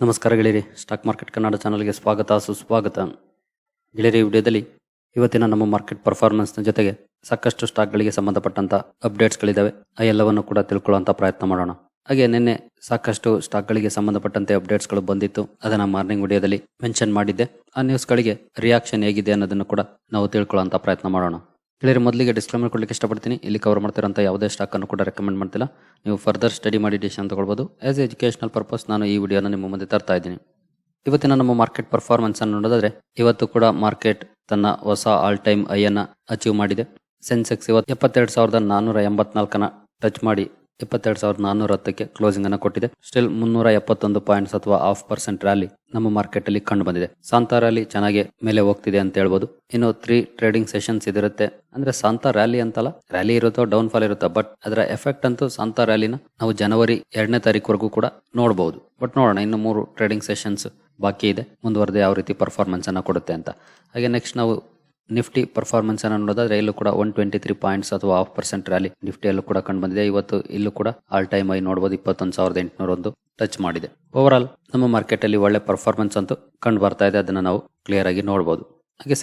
ನಮಸ್ಕಾರ ಗೆಳೆಯರಿ stock market Kannada ಚಾನಲ್ಗೆ ಸ್ವಾಗತ, ಸುಸ್ವಾಗತ. ಗೆಳೆಯರಿ ವಿಡಿಯೋದಲ್ಲಿ ಇವತ್ತಿನ ನಮ್ಮ ಮಾರ್ಕೆಟ್ ಪರ್ಫಾರ್ಮೆನ್ಸ್ನ ಜೊತೆಗೆ ಸಾಕಷ್ಟು ಸ್ಟಾಕ್ಗಳಿಗೆ ಸಂಬಂಧಪಟ್ಟಂಥ ಅಪ್ಡೇಟ್ಸ್ಗಳಿದ್ದಾವೆ ಆ ಎಲ್ಲವನ್ನು ಕೂಡ ತಿಳ್ಕೊಳ್ಳುವಂಥ ಪ್ರಯತ್ನ ಮಾಡೋಣ. ಹಾಗೆ ನಿನ್ನೆ ಸಾಕಷ್ಟು ಸ್ಟಾಕ್ಗಳಿಗೆ ಸಂಬಂಧಪಟ್ಟಂತೆ ಅಪ್ಡೇಟ್ಸ್ಗಳು ಬಂದಿತ್ತು. ಅದನ್ನು ಮಾರ್ನಿಂಗ್ ವಿಡಿಯೋದಲ್ಲಿ ಮೆನ್ಷನ್ ಮಾಡಿದ್ದೆ. ಆ ನ್ಯೂಸ್ಗಳಿಗೆ ರಿಯಾಕ್ಷನ್ ಹೇಗಿದೆ ಅನ್ನೋದನ್ನು ಕೂಡ ನಾವು ತಿಳ್ಕೊಳ್ಳೋಂಥ ಪ್ರಯತ್ನ ಮಾಡೋಣ. ಗೆಳೆಯರಿ ಮೊದಲಿಗೆ ಡಿಸ್ಕ್ಲೇಮರ್ ಕೊಡಲಿಕ್ಕೆ ಇಷ್ಟಪಡ್ತೀನಿ. ಇಲ್ಲಿ ಕವರ್ ಮಾಡ್ತಿರೋಂಥ ಯಾವುದೇ ಸ್ಟಾಕನ್ನು ಕೂಡ ರೆಕಮೆಂಡ್ ಮಾಡ್ತಿಲ್ಲ. ನೀವು ಫರ್ದರ್ ಸ್ಟಡಿ ಮಾಡಿ ಡಿಸಿಷನ್ ತಗೊಳ್ಬೋದು. ಆಸ್ ಎಜುಕೇಷನಲ್ ಪರ್ಪಸ್ ನಾನು ಈ ವಿಡಿಯೋನ ನಿಮ್ಮ ಮುಂದೆ ತರ್ತಾ ಇದ್ದೀನಿ. ಇವತ್ತಿನ ನಮ್ಮ ಮಾರ್ಕೆಟ್ ಪರ್ಫಾರ್ಮೆನ್ಸ್ ಅನ್ನು ನೋಡೋದಾದ್ರೆ, ಇವತ್ತು ಕೂಡ ಮಾರ್ಕೆಟ್ ತನ್ನ ಹೊಸ ಆಲ್ ಟೈಮ್ ಐ ಅನ್ನ ಅಚೀವ್ ಮಾಡಿದೆ. ಸೆನ್ಸೆಕ್ಸ್ ಇವತ್ತು ಎಪ್ಪತ್ತೆರಡು ಸಾವಿರದ ನಾನ್ನೂರ ಎಂಬತ್ನಾಲ್ಕನ ಟಚ್ ಮಾಡಿ ಎಪ್ಪತ್ತೆರಡು ಸಾವಿರದ ನಾನ್ನೂರ ಹತ್ತಕ್ಕೆ ಕ್ಲೋಸಿಂಗ್ ಅನ್ನು ಕೊಟ್ಟಿದೆ. ಸ್ಟಿಲ್ ಮುನ್ನೂರ ಎಪ್ಪತ್ತೊಂದು ಪಾಯಿಂಟ್ಸ್ ಅಥವಾ ಹಾಫ್ ಪರ್ಸೆಂಟ್ ರ್ಯಾಲಿ ನಮ್ಮ ಮಾರ್ಕೆಟ್ ಅಲ್ಲಿ ಕಂಡು ಬಂದಿದೆ. ಸಾಂತಾ ರ್ಯಾಲಿ ಚೆನ್ನಾಗಿ ಮೇಲೆ ಹೋಗ್ತಿದೆ ಅಂತ ಹೇಳ್ಬೋದು. ಇನ್ನು ತ್ರೀ ಟ್ರೇಡಿಂಗ್ ಸೆಷನ್ಸ್ ಇದಿರುತ್ತೆ. ಅಂದ್ರೆ ಸಾಂತಾ ರ್ಯಾಲಿ ಅಂತಲ್ಲ ರ್ಯಾಲಿ ಇರುತ್ತೋ ಡೌನ್ ಫಾಲ್ ಇರುತ್ತೋ ಬಟ್ ಅದರ ಎಫೆಕ್ಟ್ ಅಂತೂ ಸಾಂತಾ ರ್ಯಾಲಿನ ನಾವು ಜನವರಿ ಎರಡನೇ ತಾರೀಕುವರೆಗೂ ಕೂಡ ನೋಡಬಹುದು ಬಟ್ ನೋಡೋಣ, ಇನ್ನು ಮೂರು ಟ್ರೇಡಿಂಗ್ ಸೆಷನ್ಸ್ ಬಾಕಿ ಇದೆ. ಮುಂದುವರೆದ ಯಾವ ರೀತಿ ಪರ್ಫಾರ್ಮೆನ್ಸ್ ಅನ್ನ ಕೊಡುತ್ತೆ ಅಂತ. ಹಾಗೆ ನೆಕ್ಸ್ಟ್ ನಾವು ನಿಫ್ಟಿ ಪರ್ಫಾರ್ಮೆನ್ಸ್ ಅನ್ನು ನೋಡೋದಾದ್ರೆ ಇಲ್ಲೂ ಕೂಡ ಒನ್ ಟ್ವೆಂಟಿ ತ್ರೀ ಪಾಯಿಂಟ್ಸ್ ಅಥವಾ ಹಾಫ್ ಪರ್ಸೆಂಟ್ ರ್ಯಾಲಿ ನಿಫ್ಟಿಯಲ್ಲೂ ಕೂಡ ಕಂಡು ಬಂದಿದೆ ಇವತ್ತು ಇಲ್ಲೂ ಕೂಡ ಆಲ್ ಟೈಮ್ ಐ ನೋಡಬಹುದು ಇಪ್ಪತ್ತೊಂದು ಸಾವಿರದ ಎಂಟುನೂರ ಒಂದು ಟಚ್ ಮಾಡಿದೆ. ಓವರ್ ಆಲ್ ನಮ್ಮ ಮಾರ್ಕೆಟ್ ಅಲ್ಲಿ ಒಳ್ಳೆ ಪರ್ಫಾರ್ಮೆನ್ಸ್ ಅಂತೂ ಕಂಡು ಬರ್ತಾ ಇದೆ. ಅದನ್ನ ನಾವು ಕ್ಲಿಯರ್ ಆಗಿ ನೋಡಬಹುದು ಹಾಗೆ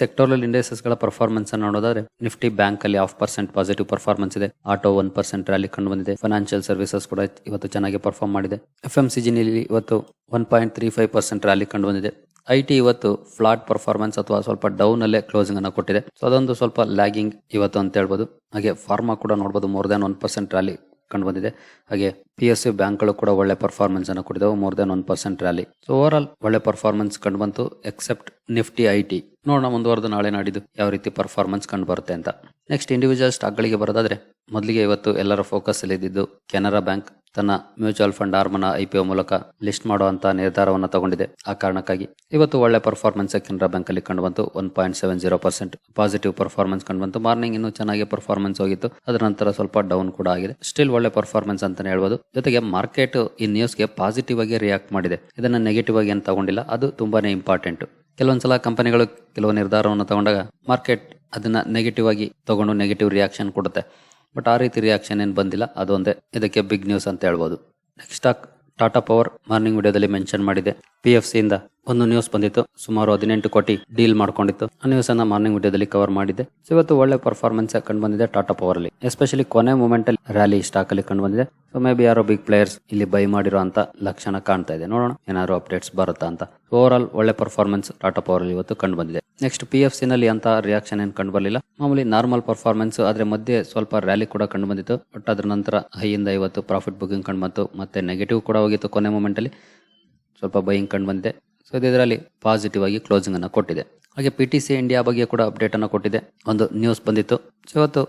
ಇಂಡಸ್ಟ್ರೀಸ್ಗಳ ಪರ್ಫಾರ್ಮೆನ್ಸ್ ಅನ್ನು ನೋಡೋದಾದ್ರೆ ನಿಫ್ಟಿ ಬ್ಯಾಂಕ್ ಅಲ್ಲಿ ಹಾಫ್ ಪರ್ಸೆಂಟ್ ಪಾಸಿಟಿವ್ ಪರ್ಫಾರ್ಮೆನ್ಸ್ ಇದೆ. ಆಟೋ ಒನ್ ಪರ್ಸೆಂಟ್ ರ್ಯಾಲಿ ಕಂಡು ಬಂದಿದೆ. ಫೈನಾನ್ಷಿಯಲ್ ಸರ್ವಿಸಸ್ ಕೂಡ ಇವತ್ತು ಚೆನ್ನಾಗಿ ಪರ್ಫಾರ್ಮ್ ಮಾಡಿದೆ. ಎಫ್ ಎಂ ಸಿ ಇವತ್ತು one point three five percent rally ಕಂಡು ಬಂದಿದೆ. ಐ ಟಿ ಇವತ್ತು ಫ್ಲಾಟ್ ಪರ್ಫಾರ್ಮೆನ್ಸ್ ಅಥವಾ ಸ್ವಲ್ಪ ಡೌನ್ ಅಲ್ಲೇ ಕ್ಲೋಸಿಂಗ್ ಅನ್ನು ಕೊಟ್ಟಿದೆ. ಸೊ ಅದೊಂದು ಸ್ವಲ್ಪ ಲ್ಯಾಗಿಂಗ್ ಇವತ್ತು ಅಂತ ಹೇಳ್ಬೋದು. ಹಾಗೆ ಫಾರ್ಮಾ ಕೂಡ ನೋಡಬಹುದು more than one percent rally ಕಂಡು ಬಂದಿದೆ. ಹಾಗೆ ಪಿ ಎಸ್ ಯು ಬ್ಯಾಂಕ್ಗಳು ಕೂಡ ಒಳ್ಳೆ ಪರ್ಫಾರ್ಮೆನ್ಸ್ ಅನ್ನು ಕೊಟ್ಟಿದ್ದಾವೆ more than one percent rally so over all ಒಳ್ಳೆ ಪರ್ಫಾರ್ಮೆನ್ಸ್ ಕಂಡು ಬಂತು ಎಕ್ಸೆಪ್ಟ್ ನಿಫ್ಟಿ ಐ ಟಿ ನೋಡೋಣ ಮುಂದುವರೆದು ನಾಳೆ ನಾಡಿದ್ದು ಯಾವ ರೀತಿ ಪರ್ಫಾರ್ಮೆನ್ಸ್ ಕಂಡು ಬರುತ್ತೆ ಅಂತ. ನೆಕ್ಸ್ಟ್ ಇಂಡಿವಿಜುವಲ್ ಸ್ಟಾಕ್ಗಳಿಗೆ ಬರೋದಾದ್ರೆ, ಮೊದಲಿಗೆ ಇವತ್ತು ಎಲ್ಲರ ಫೋಕಸ್ ಅಲ್ಲಿ ಇದ್ದಿದ್ದು ಕೆನರಾ ಬ್ಯಾಂಕ್ ತನ್ನ ಮ್ಯೂಚುವಲ್ ಫಂಡ್ ಆರ್ಮನ ಒ ಮೂಲಕ ಲಿಸ್ಟ್ ಮಾಡುವಂತಹ ನಿರ್ಧಾರವನ್ನು ತಗೊಂಡಿದೆ. ಆ ಕಾರಣಕ್ಕಾಗಿ ಇವತ್ತು ಒಳ್ಳೆ ಪರ್ಫಾರ್ಮೆನ್ಸ್ ಕೆನರಾ ಬ್ಯಾಂಕ್ ಅಲ್ಲಿ ಕಂಡು ಬಂತು one point seven zero percent positive performance ಕಂಡು ಬಂತು ಮಾರ್ನಿಂಗ್ ಇನ್ನೂ ಚೆನ್ನಾಗಿ ಪರ್ಫಾರ್ಮೆನ್ಸ್ ಹೋಗಿತ್ತು. ಅದರ ನಂತರ ಸ್ವಲ್ಪ ಡೌನ್ ಕೂಡ ಆಗಿದೆ. ಸ್ಟಿಲ್ ಒಳ್ಳೆ ಪರ್ಫಾರ್ಮೆನ್ಸ್ ಅಂತಾನೆ ಹೇಳ್ಬೋದು. ಜೊತೆಗೆ ಮಾರ್ಕೆಟ್ ಈ ನ್ಯೂಸ್ಗೆ ಪಾಸಿಟಿವ್ ಆಗಿ ರಿಯಾಕ್ಟ್ ಮಾಡಿದೆ. ಇದನ್ನ ನೆಗೆಟಿವ್ ಆಗಿ ಏನು ತಗೊಂಡಿಲ್ಲ. ಅದು ತುಂಬಾನೇ ಇಂಪಾರ್ಟೆಂಟ್ ಕೆಲವೊಂದ್ಸಲ ಕಂಪನಿಗಳು ಕೆಲವು ನಿರ್ಧಾರವನ್ನು ತಗೊಂಡಾಗ ಮಾರ್ಕೆಟ್ ಅದನ್ನ ನೆಗೆಟಿವ್ ಆಗಿ ತಗೊಂಡು ನೆಗೆಟಿವ್ ರಿಯಾಕ್ಷನ್ ಕೊಡುತ್ತೆ. ಬಟ್ ಆ ರೀತಿ ರಿಯಾಕ್ಷನ್ ಏನು ಬಂದಿಲ್ಲ ಅದೊಂದೇ ಇದಕ್ಕೆ ಬಿಗ್ ನ್ಯೂಸ್ ಅಂತ ಹೇಳ್ಬೋದು. Next stock Tata power morning ವಿಡಿಯೋದಲ್ಲಿ ಮೆನ್ಷನ್ ಮಾಡಿದೆ. ಪಿ ಎಫ್ ಸಿಯಿಂದ ಒಂದು ನ್ಯೂಸ್ ಬಂದಿತ್ತು. ಸುಮಾರು ಹದಿನೆಂಟು ಕೋಟಿ ಡೀಲ್ ಮಾಡ್ಕೊಂಡಿತ್ತು. ಆ ನ್ಯೂಸ್ ಅನ್ನ ಮಾರ್ನಿಂಗ್ ವಿಡಿಯೋದಲ್ಲಿ ಕವರ್ ಮಾಡಿದೆ. ಇವತ್ತು ಒಳ್ಳೆ ಪರ್ಫಾರ್ಮೆನ್ಸ್ ಕಂಡು ಬಂದಿದೆ ಟಾಟಾ ಪವರ್ ಅಲ್ಲಿ. ಎಸ್ಪೆಷಲಿ ಕೊನೆ ಮೂಮೆಂಟ್ ಅಲ್ಲಿ ರ್ಯಾಲಿ ಸ್ಟಾಕ್ ಅಲ್ಲಿ ಕಂಡು ಬಂದಿದೆ. ಸೊ ಮೇ ಬಿ ಯಾರೋ ಬಿಗ್ ಪ್ಲೇಯರ್ಸ್ ಇಲ್ಲಿ ಬೈ ಮಾಡಿರೋ ಅಂತ ಲಕ್ಷಣ ಕಾಣ್ತಾ ಇದೆ. ನೋಡೋಣ ಏನಾದ್ರು ಅಪ್ಡೇಟ್ಸ್ ಬರುತ್ತಾ ಅಂತ. ಓವರ್ ಆಲ್ ಒಳ್ಳೆ ಪರ್ಫಾರ್ಮೆನ್ಸ್ ಟಾಟಾ ಪವರ್ ಅಲ್ಲಿ ಇವತ್ತು ಕಂಡು ಬಂದಿದೆ. ನೆಕ್ಸ್ಟ್ ಪಿ ಎಫ್ ಸಿ ನಲ್ಲಿ ಅಂತ ರಿಯಾಕ್ಷನ್ ಏನು ಕಂಡು ಬರಲಿಲ್ಲ. ಮಾಮೂಲಿ ನಾರ್ಮಲ್ ಪರ್ಫಾರ್ಮೆನ್ಸ್ ಆದ್ರೆ ಮಧ್ಯೆ ಸ್ವಲ್ಪ ರ್ಯಾಲಿ ಕೂಡ ಕಂಡು ಬಂದಿತ್ತು. ಬಟ್ ಅದ್ರ ನಂತರ ಹೈಯಿಂದ ಇವತ್ತು ಪ್ರಾಫಿಟ್ ಬುಕಿಂಗ್ ಕಂಡು ಬಂತು. ಮತ್ತೆ ನೆಗೆಟಿವ್ ಕೂಡ ಹೋಗಿತ್ತು ಕೊನೆ ಮೂಮೆಂಟ್ ಅಲ್ಲಿ. ಸ್ವಲ್ಪ ಬೈಯಿಂಗ್ ಕಂಡು ಬಂದಿದೆ. ಸೊ ಇದರಲ್ಲಿ ಪಾಸಿಟಿವ್ ಆಗಿ ಕ್ಲೋಸಿಂಗ್ ಅನ್ನು ಕೊಟ್ಟಿದೆ. ಹಾಗೆ ಪಿ ಟಿ ಸಿ ಇಂಡಿಯಾ ಬಗ್ಗೆ ಕೂಡ ಅಪ್ಡೇಟ್ ಅನ್ನು ಕೊಟ್ಟಿದೆ. ಒಂದು ನ್ಯೂಸ್ ಬಂದಿತ್ತು. ಸೊ ಇವತ್ತು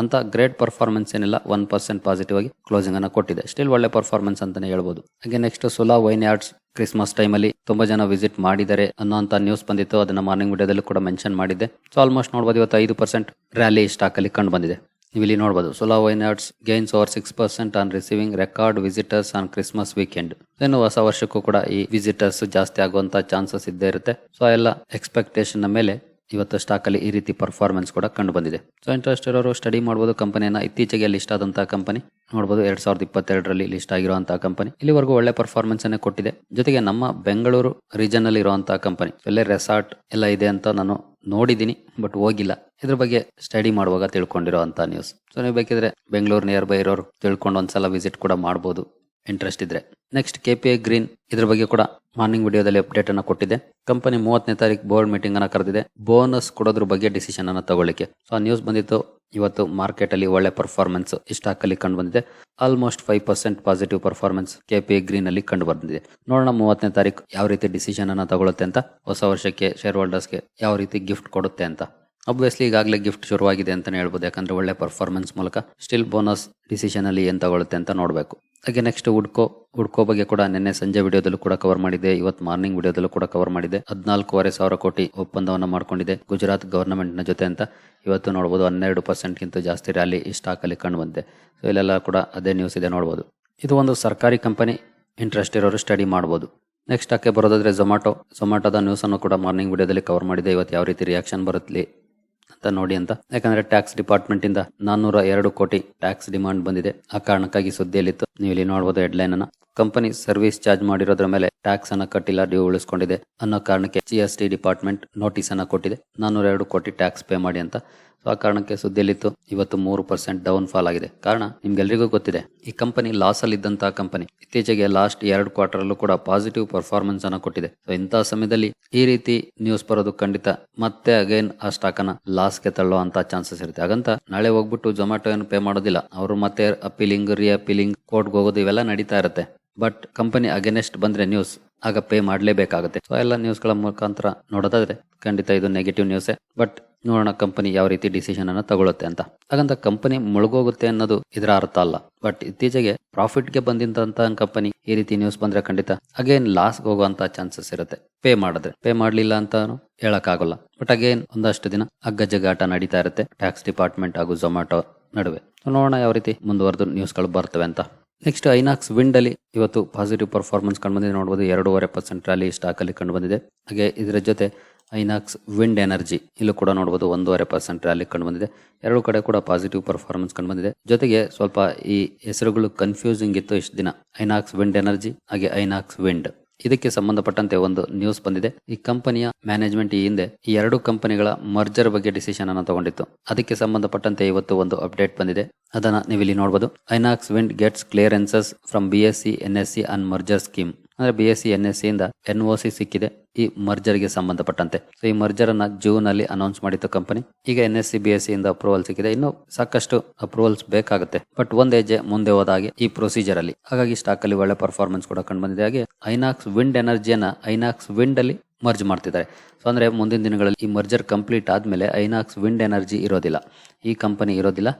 ಅಂತ ಗ್ರೇಟ್ ಪರ್ಫಾರ್ಮೆನ್ಸ್ ಏನಿಲ್ಲ ಒನ್ ಪರ್ಸೆಂಟ್ ಪಾಸಿಟಿವ್ ಆಗಿ ಕ್ಲೋಸಿಂಗ್ ಅನ್ನು ಕೊಟ್ಟಿದೆ. ಸ್ಟಿಲ್ ಒಳ್ಳೆ ಪರ್ಫಾರ್ಮೆನ್ಸ್ ಅಂತಾನೆ ಹೇಳ್ಬೋದು. ಹಾಗೆ next Sula vineyards Christmas ಟೈಮಲ್ಲಿ ತುಂಬಾ ಜನ ವಿಸಿಟ್ ಮಾಡಿದ್ದಾರೆ ಅನ್ನೋಂತ ನ್ಯೂಸ್ ಬಂದಿತ್ತು. ಅದನ್ನ ಮಾರ್ನಿಂಗ್ ವಿಡಿಯೋದಲ್ಲಿ ಕೂಡ ಮೆನ್ಷನ್ ಮಾಡಿದ್ದೆ. ಸೊ ಆಲ್ಮೋಸ್ಟ್ ನೋಡಬಹುದು ಇವತ್ತು ಐದು ಪರ್ಸೆಂಟ್ ರ್ಯಾಲಿ ಸ್ಟಾಕ್ ಅಲ್ಲಿ ಕಂಡು ಬಂದಿದೆ. ಇಲ್ಲಿ ನೋಡಬಹುದು Sula vineyards gains over six percent on receiving record visitors on Christmas weekend ಇನ್ನು ಹೊಸ ವರ್ಷಕ್ಕೂ ಕೂಡ ಈ ವಿಸಿಟರ್ಸ್ ಜಾಸ್ತಿ ಆಗುವಂತ ಚಾನ್ಸಸ್ ಇದ್ದೇ ಇರುತ್ತೆ. ಸೊ ಎಲ್ಲ ಎಕ್ಸ್ಪೆಕ್ಟೇಷನ್ ಮೇಲೆ ಇವತ್ತು ಸ್ಟಾಕಲ್ಲಿ ಈ ರೀತಿ ಪರ್ಫಾರ್ಮೆನ್ಸ್ ಕೂಡ ಕಂಡು ಬಂದಿದೆ. ಸೊ ಇಂಟ್ರೆಸ್ಟ್ ಇರೋರು ಸ್ಟಡಿ ಮಾಡಬಹುದು ಕಂಪನಿಯನ್ನ ಇತ್ತೀಚೆಗೆ ಲಿಸ್ಟ್ ಆದಂತಹ ಕಂಪನಿ. ನೋಡಬಹುದು ಎರಡ್ ಸಾವಿರದ ಇಪ್ಪತ್ತೆರಡರಲ್ಲಿ ಲಿಸ್ಟ್ ಆಗಿರುವಂತಹ ಕಂಪನಿ. ಇಲ್ಲಿವರೆಗೂ ಒಳ್ಳೆ ಪರ್ಫಾರ್ಮೆನ್ಸ್ ಅನ್ನೇ ಕೊಟ್ಟಿದೆ. ಜೊತೆಗೆ ನಮ್ಮ ಬೆಂಗಳೂರು ರೀಜನ್ ಅಲ್ಲಿ ಇರುವಂತಹ ಕಂಪನಿ. ಎಲ್ಲೇ ರೆಸಾರ್ಟ್ ಎಲ್ಲ ಇದೆ ಅಂತ ನಾನು ನೋಡಿದ್ದೀನಿ ಬಟ್ ಹೋಗಿಲ್ಲ. ಇದ್ರ ಬಗ್ಗೆ ಸ್ಟಡಿ ಮಾಡುವಾಗ ತಿಳ್ಕೊಂಡಿರೋ ನ್ಯೂಸ್ ಸೊ ನೀವು ಬೇಕಿದ್ರೆ ಬೆಂಗಳೂರು ನಿಯರ್ ಬೈ ಇರೋರು ತಿಳ್ಕೊಂಡು ಒಂದ್ಸಲ ವಿಸಿಟ್ ಕೂಡ ಮಾಡಬಹುದು ಇಂಟ್ರೆಸ್ಟ್ ಇದ್ರೆ. Next K P I green ಇದ್ರ ಬಗ್ಗೆ ಕೂಡ ಮಾರ್ನಿಂಗ್ ವಿಡಿಯೋದಲ್ಲಿ ಅಪ್ಡೇಟ್ ಅನ್ನ ಕೊಟ್ಟಿದೆ. ಕಂಪನಿ ಮೂವತ್ತನೇ ತಾರೀಕು ಬೋರ್ಡ್ ಮೀಟಿಂಗ್ ಅನ್ನ ಕರೆದಿದೆ. ಬೋನಸ್ ಕೊಡೋದ್ರ ಬಗ್ಗೆ ಡಿಸಿಷನ್ ಅನ್ನ ತಗೊಳ್ಳಿಕ್ಕೆ. ಸೊ ಆ ನ್ಯೂಸ್ ಬಂದಿತ್ತು. ಇವತ್ತು ಮಾರ್ಕೆಟ್ ಅಲ್ಲಿ ಒಳ್ಳೆ ಪರ್ಫಾರ್ಮೆನ್ಸ್ ಈ ಸ್ಟಾಕ್ ಅಲ್ಲಿ ಕಂಡು ಬಂದಿದೆ. Almost five percent positive performance K P green ಅಲ್ಲಿ ಕಂಡು ಬಂದಿದೆ. ನೋಡೋಣ ಮೂವತ್ತನೇ ತಾರೀಕು ಯಾವ ರೀತಿ ಡಿಸಿಷನ್ ಅನ್ನ ತಗೊಳುತ್ತೆ ಅಂತ, ಹೊಸ ವರ್ಷಕ್ಕೆ ಶೇರ್ ಹೋಲ್ಡರ್ಸ್ಗೆ ಯಾವ ರೀತಿ ಗಿಫ್ಟ್ ಕೊಡುತ್ತೆ ಅಂತ. ಅಬ್ವಿಯಸ್ಲಿ ಈಗಾಗಲೇ ಗಿಫ್ಟ್ ಶುರುವಾಗಿದೆ ಅಂತಲೇ ಹೇಳ್ಬೋದು. ಯಾಕಂದರೆ ಒಳ್ಳೆ ಪರ್ಫಾರ್ಮೆನ್ಸ್ ಮೂಲಕ ಸ್ಟಿಲ್ ಬೋನಸ್ ಡಿಸಿಷನಲ್ಲಿ ಏನು ತಗೊಳುತ್ತೆ ಅಂತ ನೋಡಬೇಕು. ಹಾಗೆ ನೆಕ್ಸ್ಟ್ ಉಡ್ಕೋ ಉಡ್ಕೋ ಬಗ್ಗೆ ಕೂಡ ನಿನ್ನೆ ಸಂಜೆ ವಿಡಿಯೋದಲ್ಲೂ ಕೂಡ ಕವರ್ ಮಾಡಿದೆ. ಇವತ್ತು ಮಾರ್ನಿಂಗ್ ವಿಡಿಯೋದಲ್ಲೂ ಕೂಡ ಕವರ್ ಮಾಡಿದೆ. ಹದಿನಾಲ್ಕೂವರೆ ಸಾವಿರ ಕೋಟಿ ಒಪ್ಪಂದವನ್ನು ಮಾಡಿಕೊಂಡಿದೆ ಗುಜರಾತ್ ಗವರ್ನಮೆಂಟ್ನ ಜೊತೆ ಅಂತ. ಇವತ್ತು ನೋಡ್ಬೋದು ಹನ್ನೆರಡು ಪರ್ಸೆಂಟ್ಗಿಂತ ಜಾಸ್ತಿ ರ್ಯಾಲಿ ಈ ಸ್ಟಾಕಲ್ಲಿ ಕಂಡು ಬಂದಿದೆ ಸೊ ಇಲ್ಲೆಲ್ಲ ಕೂಡ ಅದೇ ನ್ಯೂಸ್ ಇದೆ ನೋಡ್ಬೋದು. ಇದು ಒಂದು ಸರ್ಕಾರಿ ಕಂಪನಿ ಇಂಟ್ರೆಸ್ಟ್ ಇರೋರು ಸ್ಟಡಿ ಮಾಡ್ಬೋದು. ನೆಕ್ಸ್ಟ್ ಆಕೆ ಬರೋದಾದ್ರೆ ಝೊಮ್ಯಾಟೊ ಝೊಮ್ಯಾಟೊದ ನ್ಯೂಸನ್ನು ಕೂಡ ಮಾರ್ನಿಂಗ್ ವಿಡಿಯೋದಲ್ಲಿ ಕವರ್ ಮಾಡಿದೆ. ಇವತ್ತು ಯಾವ ರೀತಿ ರಿಯಾಕ್ಷನ್ ಬರುತ್ತೆ ಅಂತ ನೋಡಿ ಅಂತ. ಯಾಕಂದ್ರೆ ಟ್ಯಾಕ್ಸ್ ಡಿಪಾರ್ಟ್ಮೆಂಟ್ ಇಂದ ನಾನ್ನೂರ ಎರಡು ಕೋಟಿ ಟ್ಯಾಕ್ಸ್ ಡಿಮಾಂಡ್ ಬಂದಿದೆ. ಆ ಕಾರಣಕ್ಕಾಗಿ ಸುದ್ದಿಯಲ್ಲಿತ್ತು. ನೀವು ಇಲ್ಲಿ ನೋಡಬಹುದು ಹೆಡ್ಲೈನ್ ಅನ್ನ. ಕಂಪನಿ ಸರ್ವಿಸ್ ಚಾರ್ಜ್ ಮಾಡಿರೋದ್ರ ಮೇಲೆ ಟ್ಯಾಕ್ಸ್ ಅನ್ನ ಕಟ್ಟಿಲ್ಲ, ಡ್ಯೂ ಉಳಿಸ್ಕೊಂಡಿದೆ ಅನ್ನೋ ಕಾರಣಕ್ಕೆ G S T department notice ಅನ್ನ ಕೊಟ್ಟಿದೆ. ನಾನೂರ ಎರಡು ಕೋಟಿ ಟ್ಯಾಕ್ಸ್ ಪೇ ಮಾಡಿ ಅಂತ. ಆ ಕಾರಣಕ್ಕೆ ಸುದ್ದಿಯಲ್ಲಿತ್ತು. ಇವತ್ತು ಮೂರು ಪರ್ಸೆಂಟ್ ಡೌನ್ ಫಾಲ್ ಆಗಿದೆ. ಕಾರಣ ನಿಮ್ಗೆಲ್ರಿಗೂ ಗೊತ್ತಿದೆ. ಈ ಕಂಪನಿ ಲಾಸ್ ಅಲ್ಲಿ ಇದ್ದಂತಹ ಕಂಪನಿ ಇತ್ತೀಚೆಗೆ ಲಾಸ್ಟ್ ಎರಡು ಕ್ವಾರ್ಟರ್ ಅಲ್ಲೂ ಕೂಡ ಪಾಸಿಟಿವ್ ಪರ್ಫಾರ್ಮೆನ್ಸ್ ಅನ್ನ ಕೊಟ್ಟಿದೆ. ಸೊ ಇಂತಹ ಸಮಯದಲ್ಲಿ ಈ ರೀತಿ ನ್ಯೂಸ್ ಬರೋದು ಖಂಡಿತ ಮತ್ತೆ ಅಗೈನ್ ಆ ಸ್ಟಾಕ್ ಅನ್ನ ಲಾಸ್ಗೆ ತಳ್ಳುವಂತ ಚಾನ್ಸಸ್ ಇರುತ್ತೆ. ಹಾಗಂತ ನಾಳೆ ಹೋಗ್ಬಿಟ್ಟು ಜೊಮ್ಯಾಟೊ ಏನು ಪೇ ಮಾಡೋದಿಲ್ಲ. ಅವರು ಮತ್ತೆ ಅಪೀಲಿಂಗ್ ರಿ ಅಪೀಲಿಂಗ್ ಕೋರ್ಟ್ಗೆ ಹೋಗೋದು ಇವೆಲ್ಲ ನಡೀತಾ ಇರುತ್ತೆ. ಬಟ್ ಕಂಪನಿ ಅಗೇನೆಸ್ಟ್ ಬಂದ್ರೆ ನ್ಯೂಸ್ ಆಗ ಪೇ ಮಾಡಲೇಬೇಕಾಗುತ್ತೆ. ಸೊ ಎಲ್ಲ ನ್ಯೂಸ್ಗಳ ಮುಖಾಂತರ ನೋಡೋದಾದ್ರೆ ಖಂಡಿತ ಇದು ನೆಗೆಟಿವ್ ನ್ಯೂಸೇ ಬಟ್ ನೋಡೋಣ ಕಂಪನಿ ಯಾವ ರೀತಿ ಡಿಸಿಷನ್ ಅನ್ನ ತಗೊಳುತ್ತೆ ಅಂತ. ಹಾಗಂತ ಕಂಪನಿ ಮುಳುಗೋಗುತ್ತೆ ಅನ್ನೋದು ಇದರ ಅರ್ಥ ಅಲ್ಲ. ಬಟ್ ಇತ್ತೀಚೆಗೆ ಪ್ರಾಫಿಟ್ಗೆ ಬಂದಿಂತ ಕಂಪನಿ ಈ ರೀತಿ ನ್ಯೂಸ್ ಬಂದ್ರೆ ಖಂಡಿತ ಅಗೇನ್ ಲಾಸ್ ಹೋಗುವಂತ ಚಾನ್ಸಸ್ ಇರುತ್ತೆ. ಪೇ ಮಾಡಿದ್ರೆ ಪೇ ಮಾಡ್ಲಿಲ್ಲ ಅಂತ ಹೇಳಕ್ಕಾಗಲ್ಲ. ಬಟ್ ಅಗೇನ್ ಒಂದಷ್ಟು ದಿನ ಅಗ್ಗಜಗಾಟ ನಡೀತಾ ಇರುತ್ತೆ. ಟ್ಯಾಕ್ಸ್ ಡಿಪಾರ್ಟ್ಮೆಂಟ್ ಹಾಗೂ ಝೊಮ್ಯಾಟೊ ನಡುವೆ. ನೋಡೋಣ ಯಾವ ರೀತಿ ಮುಂದುವರೆದು ನ್ಯೂಸ್ಗಳು ಬರ್ತವೆ ಅಂತ. ನೆಕ್ಸ್ಟ್ ಐನಾಕ್ಸ್ ವಿಂಡ್ ಅಲ್ಲಿ ಇವತ್ತು ಪಾಸಿಟಿವ್ ಪರ್ಫಾರ್ಮೆನ್ಸ್ ಕಂಡು ಬಂದಿದೆ. ನೋಡಬಹುದು ಎರಡೂವರೆ ಪರ್ಸೆಂಟ್ ರ್ಯಾಲಿ ಸ್ಟಾಕ್ ಅಲ್ಲಿ ಕಂಡು ಬಂದಿದೆ. ಹಾಗೆ ಇದರ ಜೊತೆ ಐನಾಕ್ಸ್ ವಿಂಡ್ ಎನರ್ಜಿ. ಇಲ್ಲೂ ಕೂಡ ನೋಡಬಹುದು ಒಂದೂವರೆ ಪರ್ಸೆಂಟ್ ರ್ಯಾಲಿ ಕಂಡು ಬಂದಿದೆ. ಎರಡು ಕಡೆ ಕೂಡ ಪಾಸಿಟಿವ್ ಪರ್ಫಾರ್ಮೆನ್ಸ್ ಕಂಡು ಬಂದಿದೆ. ಜೊತೆಗೆ ಸ್ವಲ್ಪ ಈ ಹೆಸರುಗಳು ಕನ್ಫ್ಯೂಸಿಂಗ್ ಇತ್ತು ಇಷ್ಟು ದಿನ. ಐನಾಕ್ಸ್ ವಿಂಡ್ ಎನರ್ಜಿ, ಹಾಗೆ ಐನಾಕ್ಸ್ ವಿಂಡ್. ಇದಕ್ಕೆ ಸಂಬಂಧಪಟ್ಟಂತೆ ಒಂದು ನ್ಯೂಸ್ ಬಂದಿದೆ. ಈ ಕಂಪನಿಯ ಮ್ಯಾನೇಜ್ಮೆಂಟ್ ಈ ಹಿಂದೆ ಈ ಎರಡು ಕಂಪನಿಗಳ ಮರ್ಜರ್ ಬಗ್ಗೆ ಡಿಸಿಷನ್ ಅನ್ನು ತಗೊಂಡಿತ್ತು. ಅದಕ್ಕೆ ಸಂಬಂಧಪಟ್ಟಂತೆ ಇವತ್ತು ಒಂದು ಅಪ್ಡೇಟ್ ಬಂದಿದೆ. ಅದನ್ನ ನೀವು ಇಲ್ಲಿ ನೋಡಬಹುದು Inox wind gets clearances from B S C N S C and merger scheme ಅಂದ್ರೆ B S C N S C ಇಂದ ಎನ್ ಒ ಸಿ ಸಿಕ್ಕಿದೆ. ಈ ಮರ್ಜರ್ಗೆ ಸಂಬಂಧಪಟ್ಟಂತೆ. ಸೊ ಈ ಮರ್ಜರ್ ಅನ್ನ ಜೂನ್ ಅಲ್ಲಿ ಅನೌನ್ಸ್ ಮಾಡಿತ್ತು ಕಂಪನಿ ಈಗ N S C B S ಇಂದ ಅಪ್ರೂವಲ್ ಸಿಕ್ಕಿದೆ. ಇನ್ನು ಸಾಕಷ್ಟು ಅಪ್ರೂವಲ್ಸ್ ಬೇಕಾಗುತ್ತೆ. ಬಟ್ ಒಂದ್ ಹೆಜ್ಜೆ ಮುಂದೆ ಹೋದಾಗೆ ಈ ಪ್ರೊಸೀಜರ್ ಅಲ್ಲಿ. ಹಾಗಾಗಿ ಸ್ಟಾಕ್ ಅಲ್ಲಿ ಒಳ್ಳೆ ಪರ್ಫಾರ್ಮೆನ್ಸ್ ಕೂಡ ಕಂಡು ಬಂದಿದೆ ಹಾಗೆ ಐನಾಕ್ಸ್ ವಿಂಡ್ ಎನರ್ಜಿಯನ್ನ ಐನಾಕ್ಸ್ ವಿಂಡ್ ಅಲ್ಲಿ ಮರ್ಜ್ ಮಾಡ್ತಿದ್ದಾರೆ. ಸೊ ಅಂದ್ರೆ ಮುಂದಿನ ದಿನಗಳಲ್ಲಿ ಈ ಮರ್ಜರ್ ಕಂಪ್ಲೀಟ್ ಆದ್ಮೇಲೆ ಐನಾಕ್ಸ್ ವಿಂಡ್ ಎನರ್ಜಿ ಇರೋದಿಲ್ಲ. ಈ ಕಂಪನಿ ಇರೋದಿಲ್ಲ.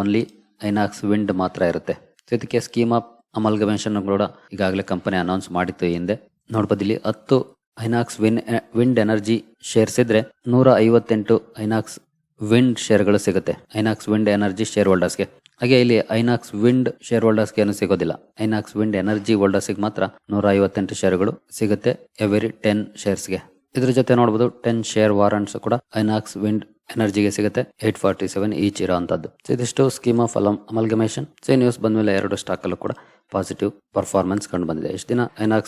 ಓನ್ಲಿ ಐನಾಕ್ಸ್ ವಿಂಡ್ ಮಾತ್ರ ಇರುತ್ತೆ. ಸೊ ಇದಕ್ಕೆ ಸ್ಕೀಮ್ ಆಫ್ ಅಮಲ್ಗಮೇಷನ್ ಕೂಡ ಈಗಾಗಲೇ ಕಂಪನಿ ಅನೌನ್ಸ್ ಮಾಡಿತ್ತು ಹಿಂದೆ. ನೋಡ್ಬೋದು, ಇಲ್ಲಿ ಹತ್ತು Inox win wind energy shares ಇದ್ರೆ ನೂರ ಐವತ್ತೆಂಟು ಐನಾಕ್ಸ್ ವಿಂಡ್ ಶೇರ್ಗಳು ಸಿಗುತ್ತೆ. ಐನಾಕ್ಸ್ ವಿಂಡ್ ಎನರ್ಜಿ ಶೇರ್ ಹೋಲ್ಡರ್ಸ್ಗೆ. ಹಾಗೆ ಇಲ್ಲಿ ಐನಾಕ್ಸ್ ವಿಂಡ್ ಶೇರ್ ಹೋಲ್ಡರ್ಸ್ಗೆ ಏನು ಸಿಗೋದಿಲ್ಲ. ಐನಾಕ್ಸ್ ವಿಂಡ್ ಎನರ್ಜಿ ಹೋಲ್ಡರ್ಸ್ಗೆ ಮಾತ್ರ ನೂರ ಐವತ್ತೆಂಟು ಶೇರ್ಗಳು ಸಿಗುತ್ತೆ ಎವರಿ ಟೆನ್ ಶೇರ್ಸ್ಗೆ. ಇದ್ರ ಜೊತೆ ನೋಡಬಹುದು ಟೆನ್ ಶೇರ್ ವಾರಂಟ್ಸ್ ಕೂಡ ಐನಾಕ್ಸ್ ವಿಂಡ್ ಎನರ್ಜಿಗೆ ಸಿಗುತ್ತೆ. ಏಟ್ ಫಾರ್ಟಿ ಸೆವೆನ್ ಈಚ್ ಇರೋ ಅಂತದ್ದು ಇದಿಷ್ಟು ಸ್ಕೀಮ್ ಆಫ್ ಅಲಮ್ ಅಮಲ್ಗಮೇಶನ್ ಸೊ ನ್ಯೂಸ್ ಬಂದ್ಮೇಲೆ ಎರಡು ಸ್ಟಾಕ್ ಅಲ್ಲೂ ಕೂಡ ಪಾಸಿಟಿವ್ ಪರ್ಫಾರ್ಮೆನ್ಸ್ ಕಂಡು ಬಂದಿದೆ. ಎಷ್ಟು ದಿನ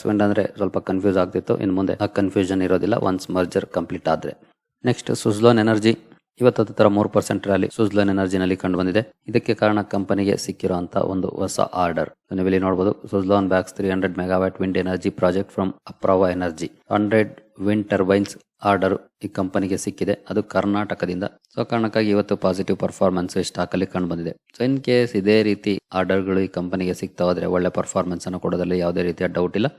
ವೆಂಡ್ ಅಂದ್ರೆ ಸ್ವಲ್ಪ ಕನ್ಫ್ಯೂಸ್ ಆಗ್ತಿತ್ತು. ಇನ್ನು ಮುಂದೆ ಆ ಕನ್ಫ್ಯೂಷನ್ ಇರೋದಿಲ್ಲ. ಒನ್ಸ್ ಮರ್ಜರ್ ಕಂಪ್ಲೀಟ್ ಆದ್ರೆ. ನೆಕ್ಸ್ಟ್ ಸುಜ್ಲೋನ್ ಎನರ್ಜಿ ಇವತ್ತು ತರ ಮೂರು ಪರ್ಸೆಂಟ್ ರ್ಯಾಲಿ ಸುಜ್ಲೋನ್ ಎನರ್ಜಿನಲ್ಲಿ ಕಂಡು ಬಂದಿದೆ. ಇದಕ್ಕೆ ಕಾರಣ ಕಂಪನಿಗೆ ಸಿಕ್ಕಿರುವಂತ ಒಂದು ಹೊಸ ಆರ್ಡರ್ ನೀವು ಇಲ್ಲಿ ನೋಡಬಹುದು Suzlon bags three hundred megawatt wind energy project from Aprava energy hundred wind turbines order ಈ ಕಂಪನಿಗೆ ಸಿಕ್ಕಿದೆ. ಅದು ಕರ್ನಾಟಕದಿಂದ. ಸೊ ಕಾರಣಕ್ಕಾಗಿ ಇವತ್ತು ಪಾಸಿಟಿವ್ ಪರ್ಫಾರ್ಮೆನ್ಸ್ ಸ್ಟಾಕಲ್ಲಿ ಕಂಡು ಬಂದಿದೆ ಸೊ ಇನ್ ಕೇಸ್ ಇದೇ ರೀತಿ ಆರ್ಡರ್ಗಳು ಈ ಕಂಪನಿಗೆ ಸಿಗ್ತಾ ಹೋದರೆ ಒಳ್ಳೆ ಪರ್ಫಾರ್ಮೆನ್ಸ್ ಅನ್ನು ಕೊಡೋದ್ರಲ್ಲಿ ಯಾವುದೇ ರೀತಿಯ ಡೌಟ್ ಇಲ್ಲ.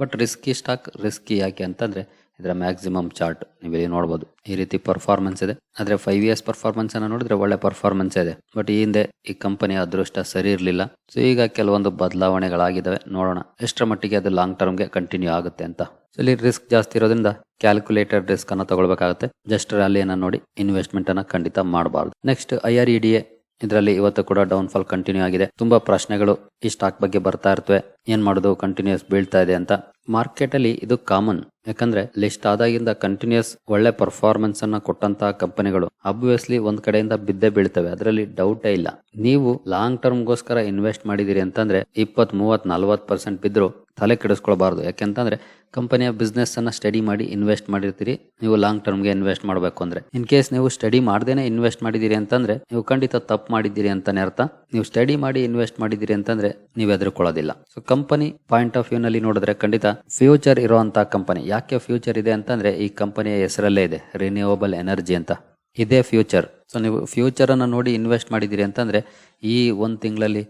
ಬಟ್ ರಿಸ್ಕಿ ಸ್ಟಾಕ್ ರಿಸ್ಕಿ ಯಾಕೆ ಅಂತಂದ್ರೆ ಇದರ ಮ್ಯಾಕ್ಸಿಮಮ್ ಚಾರ್ಟ್ ನೀವು ಇಲ್ಲಿ ನೋಡಬಹುದು ಈ ರೀತಿ ಪರ್ಫಾರ್ಮೆನ್ಸ್ ಇದೆ. ಆದ್ರೆ ಫೈವ್ ಇಯರ್ಸ್ ಪರ್ಫಾರ್ಮೆನ್ಸ್ ಅನ್ನು ನೋಡಿದ್ರೆ ಒಳ್ಳೆ ಪರ್ಫಾರ್ಮೆನ್ಸ್ ಇದೆ. ಬಟ್ ಈ ಹಿಂದೆ ಈ ಕಂಪನಿಯ ಅದೃಷ್ಟ ಸರಿ ಇರಲಿಲ್ಲ. ಸೊ ಈಗ ಕೆಲವೊಂದು ಬದಲಾವಣೆಗಳಾಗಿದ್ದಾವೆ. ನೋಡೋಣ. ಎಷ್ಟರ ಮಟ್ಟಿಗೆ ಅದು ಲಾಂಗ್ ಟರ್ಮ್ಗೆ ಕಂಟಿನ್ಯೂ ಆಗುತ್ತೆ ಅಂತ. ಸೊ ಇಲ್ಲಿ ರಿಸ್ಕ್ ಜಾಸ್ತಿ ಇರೋದ್ರಿಂದ ಕ್ಯಾಲ್ಕುಲೇಟರ್ ರಿಸ್ಕ್ ಅನ್ನ ತಗೊಳ್ಬೇಕಾಗುತ್ತೆ. ಜಸ್ಟ್ ರ್ಯಾಲಿಯನ್ನು ನೋಡಿ ಇನ್ವೆಸ್ಟ್ಮೆಂಟ್ ಅನ್ನ ಖಂಡಿತ ಮಾಡಬಾರ್ದು. Next I R E D A ಇದರಲ್ಲಿ ಇವತ್ತು ಕೂಡ ಡೌನ್ ಫಾಲ್ ಕಂಟಿನ್ಯೂ ಆಗಿದೆ. ತುಂಬಾ ಪ್ರಶ್ನೆಗಳು ಈ ಸ್ಟಾಕ್ ಬಗ್ಗೆ ಬರ್ತಾ ಇರ್ತವೆ. ಏನ್ ಮಾಡೋದು? ಕಂಟಿನ್ಯೂಸ್ ಬೀಳ್ತಾ ಇದೆ ಅಂತ. ಮಾರ್ಕೆಟ್ ಅಲ್ಲಿ ಇದು ಕಾಮನ್ ಯಾಕಂದ್ರೆ ಲಿಸ್ಟ್ ಆದಾಗಿಂದ ಕಂಟಿನ್ಯೂಸ್ ಒಳ್ಳೆ ಪರ್ಫಾರ್ಮೆನ್ಸ್ ಅನ್ನ ಕೊಟ್ಟಂತಹ ಕಂಪನಿಗಳು ಅಬ್ವಿಯಸ್ಲಿ ಒಂದ್ ಕಡೆಯಿಂದ ಬಿದ್ದೆ ಬೀಳ್ತವೆ. ಅದರಲ್ಲಿ ಡೌಟೇ ಇಲ್ಲ. ನೀವು ಲಾಂಗ್ ಟರ್ಮ್ ಗೋಸ್ಕರ ಇನ್ವೆಸ್ಟ್ ಮಾಡಿದಿರಿ ಅಂತಂದ್ರೆ ಇಪ್ಪತ್ ಮೂವತ್ ನಲ್ವತ್ ಪರ್ಸೆಂಟ್ ಬಿದ್ರು ತಲೆ ಕೆಡಿಸ್ಕೊಳ್ಬಾರ್ದು. ಯಾಕೆಂತಂದ್ರೆ ಕಂಪನಿಯ ಬಿಸ್ನೆಸ್ ಅನ್ನ ಸ್ಟಡಿ ಮಾಡಿ ಇನ್ವೆಸ್ಟ್ ಮಾಡಿರ್ತೀರಿ. ನೀವು ಲಾಂಗ್ ಟರ್ಮ್ಗೆ ಇನ್ವೆಸ್ಟ್ ಮಾಡಬೇಕು ಅಂದ್ರೆ. ಇನ್ ಕೇಸ್ ನೀವು ಸ್ಟಡಿ ಮಾಡ್ದೇನೆ ಇನ್ವೆಸ್ಟ್ ಮಾಡಿದಿರಿ ಅಂತಂದ್ರೆ, ನೀವು ಖಂಡಿತ ತಪ್ಪು ಮಾಡಿದ್ದೀರಿ ಅಂತಾನೆ ಅರ್ಥ. ನೀವು ಸ್ಟಡಿ ಮಾಡಿ ಇನ್ವೆಸ್ಟ್ ಮಾಡಿದಿರಿ ಅಂತಂದ್ರೆ, ನೀವು ಎದುರುಕೊಳ್ಳೋದಿಲ್ಲ so company point of view ನಲ್ಲಿ ನೋಡಿದ್ರೆ ಖಂಡಿತ ಫ್ಯೂಚರ್ ಇರುವಂತ ಕಂಪನಿ ಯಾಕೆ ಫ್ಯೂಚರ್ ಇದೆ ಅಂತಂದ್ರೆ, ಈ ಕಂಪನಿಯ ಹೆಸರಲ್ಲೇ ಇದೆ ರಿನ್ಯೂವಬಲ್ ಎನರ್ಜಿ ಅಂತ. ಇದೇ ಫ್ಯೂಚರ್ ಸೊ ನೀವು ಫ್ಯೂಚರ್ ಅನ್ನ ನೋಡಿ ಇನ್ವೆಸ್ಟ್ ಮಾಡಿದಿರಿ ಅಂತಂದ್ರೆ, ಈ ಒಂದು ತಿಂಗಳಲ್ಲಿ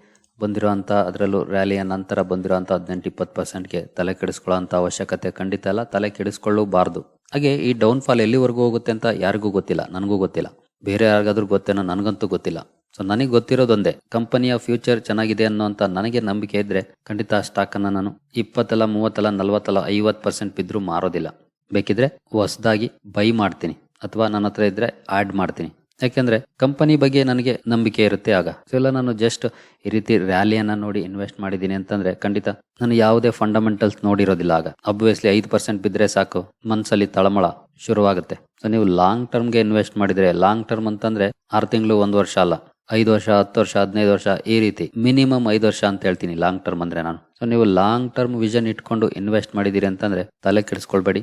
ಬಂದಿರೋಂಥ, ಅದರಲ್ಲೂ ರ್ಯಾಲಿಯ ನಂತರ ಬಂದಿರೋಂಥ ಹದಿನೆಂಟು, ಇಪ್ಪತ್ತು ಪರ್ಸೆಂಟ್ಗೆ ತಲೆ ಕೆಡಿಸ್ಕೊಳ್ಳೋಂಥ ಅವಶ್ಯಕತೆ ಖಂಡಿತ ಅಲ್ಲ ತಲೆ ಕೆಡಿಸ್ಕೊಳ್ಳಬಾರ್ದು. ಹಾಗೆ ಈ ಡೌನ್ ಫಾಲ್ ಎಲ್ಲಿವರೆಗೂ ಹೋಗುತ್ತೆ ಅಂತ ಯಾರಿಗೂ ಗೊತ್ತಿಲ್ಲ, ನನಗೂ ಗೊತ್ತಿಲ್ಲ. ಬೇರೆ ಯಾರಿಗಾದ್ರೂ ಗೊತ್ತೇನೋ ನನಗಂತೂ ಗೊತ್ತಿಲ್ಲ. ಸೊ ನನಗೆ ಗೊತ್ತಿರೋದೊಂದೇ, ಕಂಪನಿಯ ಫ್ಯೂಚರ್ ಚೆನ್ನಾಗಿದೆ ಅನ್ನೋಂಥ ನನಗೆ ನಂಬಿಕೆ ಇದ್ರೆ ಖಂಡಿತ ಆ ಸ್ಟಾಕ್ ಅನ್ನ ನಾನು ಇಪ್ಪತ್ತಲ್ಲ, ಮೂವತ್ತಲ್ಲ, ನಲ್ವತ್ತಲ್ಲ, ಐವತ್ತು ಪರ್ಸೆಂಟ್ ಬಿದ್ದರೂ ಮಾರೋದಿಲ್ಲ. ಬೇಕಿದ್ರೆ ಹೊಸದಾಗಿ ಬೈ ಮಾಡ್ತೀನಿ, ಅಥವಾ ನನ್ನ ಹತ್ರ ಇದ್ರೆ ಆ್ಯಡ್ ಮಾಡ್ತೀನಿ. ಯಾಕೆಂದ್ರೆ ಕಂಪನಿ ಬಗ್ಗೆ ನನಗೆ ನಂಬಿಕೆ ಇರುತ್ತೆ ಆಗ. ಸೊ ಎಲ್ಲ ನಾನು ಜಸ್ಟ್ ಈ ರೀತಿ ರ್ಯಾಲಿಯನ್ನು ನೋಡಿ ಇನ್ವೆಸ್ಟ್ ಮಾಡಿದ್ದೀನಿ ಅಂತಂದ್ರೆ ಖಂಡಿತ ನಾನು ಯಾವುದೇ ಫಂಡಮೆಂಟಲ್ಸ್ ನೋಡಿರೋದಿಲ್ಲ ಆಗ. ಅಬ್ವಿಯಸ್ಲಿ ಐದು ಪರ್ಸೆಂಟ್ ಬಿದ್ದರೆ ಸಾಕು ಮನಸ್ಸಲ್ಲಿ ತಳಮಳ ಶುರುವಾಗುತ್ತೆ. ಸೊ ನೀವು ಲಾಂಗ್ ಟರ್ಮ್ಗೆ ಇನ್ವೆಸ್ಟ್ ಮಾಡಿದ್ರೆ ಲಾಂಗ್ ಟರ್ಮ್ ಅಂತಂದ್ರೆ ಆರು ತಿಂಗಳು, ಒಂದು ವರ್ಷ ಅಲ್ಲ, ಐದು ವರ್ಷ, ಹತ್ತು ವರ್ಷ, ಹದಿನೈದು ವರ್ಷ ಈ ರೀತಿ ಮಿನಿಮಮ್ ಐದು ವರ್ಷ ಅಂತ ಹೇಳ್ತೀನಿ ಲಾಂಗ್ ಟರ್ಮ್ ಅಂದ್ರೆ ನಾನು. ಸೊ ನೀವು ಲಾಂಗ್ ಟರ್ಮ್ ವಿಷನ್ ಇಟ್ಕೊಂಡು ಇನ್ವೆಸ್ಟ್ ಮಾಡಿದ್ದೀರಿ ಅಂತಂದ್ರೆ ತಲೆ ಕೆಡಿಸ್ಕೊಳ್ಬೇಡಿ.